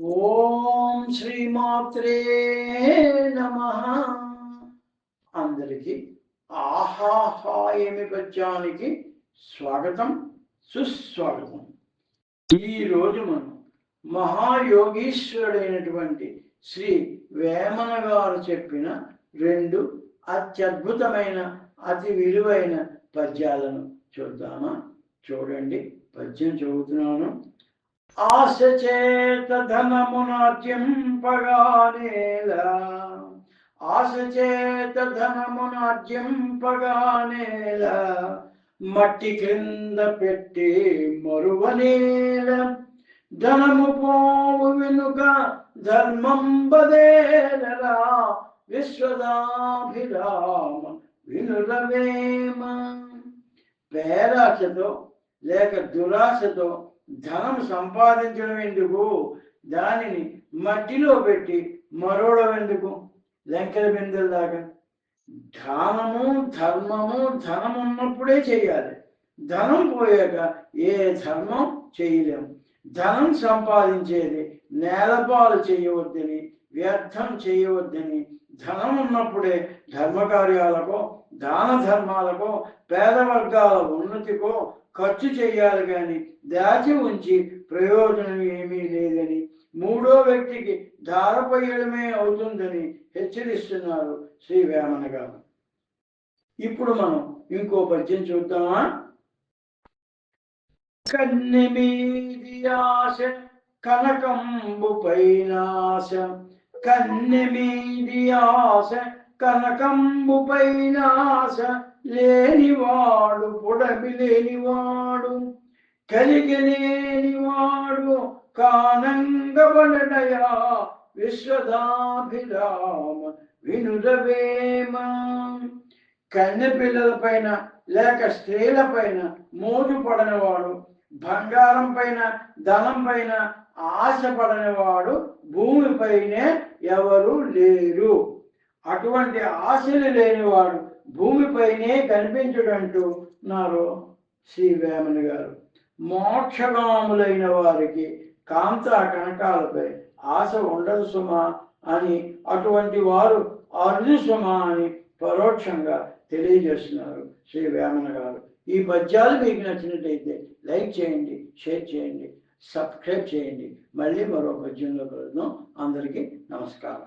ఓం శ్రీమాత్రే నమ. అందరికీ ఆహాహాయమి పద్యానికి స్వాగతం సుస్వాగతం. ఈరోజు మనం మహాయోగీశ్వరుడైనటువంటి శ్రీ వేమన గారు చెప్పిన రెండు అత్యద్భుతమైన అతి విలువైన పద్యాలను చూద్దామా? చూడండి పద్యం చదువుతున్నాను. ఆశ చేత ధనమునాద్యంపగానేలా ఆశ చేత ధనమునాద్యంపగానేలా మట్టి క్రింద పెట్టి మరువనేల. ధనము పోవు వెనుక ధర్మం బదేలరా. విశ్వదాభిరామ వినురవేమ పేరాశతో లేక దురాశతో ధనం సంపాదించడం ఎందుకు? దానిని మట్టిలో పెట్టి మరోడం ఎందుకు? లెంకల బిందెల దాకా. దానము ధర్మము ధనం ఉన్నప్పుడే చేయాలి. ధనం పోయాక ఏ ధర్మం చేయలేము. ధనం సంపాదించేది నేలపాలు చేయవద్దని వ్యర్థం చేయవద్దని. ధనం ఉన్నప్పుడే ధర్మకార్యాలకో దాన ధర్మాలకో పేద వర్గాల ఉన్నతికో ఖర్చు చేయాలి కానీ దాచి ఉంచి ప్రయోజనం ఏమీ లేదని. మూడో వ్యక్తికి ధారపోయడమే అవుతుందని హెచ్చరిస్తున్నారు శ్రీ వేమన గారు. ఇప్పుడు మనం ఇంకో పద్యం చూద్దామా? కన్నెమీది ఆశ కనకంబు పైనాశ కన్నెమీది ఆశ కనకంబు పైనాశ లేనివాడు పొడమి లేనివాడు కలిగి లేనివాడు కానంగబడయా విశ్వదాభిరామ వినుదవేమ. కన్నె పిల్లల పైన లేక స్త్రీల పైన మోజు పడనివాడు బంగారం పైన ధనం పైన ఆశ పడనివాడు భూమిపైనే ఎవరు లేరు. అటువంటి ఆశలు లేనివాడు భూమిపైనే కనిపించడంటూ ఉన్నారు శ్రీ వేమన్ గారు. మోక్షగాములైన వారికి కాంత కనకాలపై ఆశ ఉండదు సుమా అని అటువంటి వారు అర్జు సుమా అని పరోక్షంగా తెలియజేస్తున్నారు శ్రీ వేమన గారు. ఈ పద్యాలు మీకు నచ్చినట్టయితే లైక్ చేయండి షేర్ చేయండి సబ్స్క్రైబ్ చేయండి. మళ్ళీ మరో పద్యంలో కలుద్దాం. అందరికీ నమస్కారం.